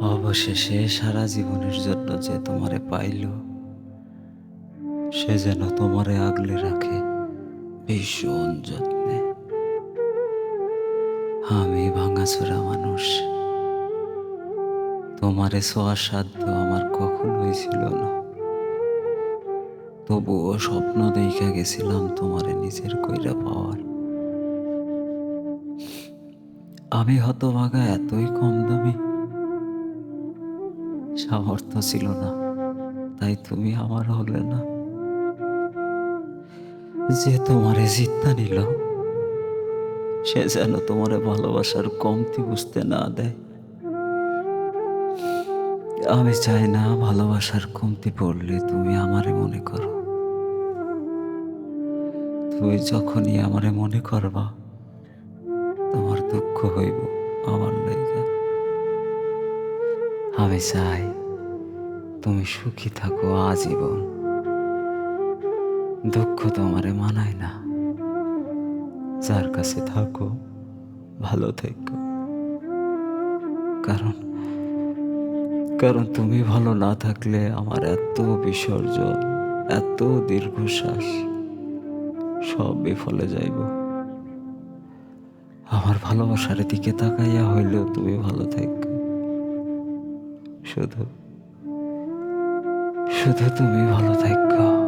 অবশেষে সারা জীবনের জন্য যে তোমারে পাইল, সে যেন তোমারে আগলে রাখে ভীষণ যত্নে। আমি ভাঙাচোরা মানুষ। তোমারে ছোঁয়ার সাধ্য আমার কখনোই ছিল না। তবুও স্বপ্ন দেখা গেছিলাম তোমারে নিজের কইরা পাওয়ার। আমি হতভাগা এতই কম দামি সামর্থ্য ছিল না। তাই তুমি আমার হলে না। যে তোমারে জিত্তা নিল, সে যেন তোমারে ভালোবাসার কমতি বুঝতে না দেয়। আমি চাই না ভালোবাসার কমতি পড়লে তুমি আমারে মনে করো। তুমি যখনই আমারে মনে করবা, তোমার দুঃখ হইব আমার লাইগা। আমি চাই তুমি সুখী থাকো আজীবন। দুঃখ তোমারে মানায় না। যার কাছে থাকো, ভালো থেকো। কারণ কারণ তুমি ভালো না থাকলে আমার এত বিসর্জন, এত দীর্ঘশ্বাস, সব বিফলে যাইব। আমার ভালোবাসার দিকে তাকাইয়া হইলেও তুমি ভালো থাকো। শুধু শুধু তুমি ভালো থাকো।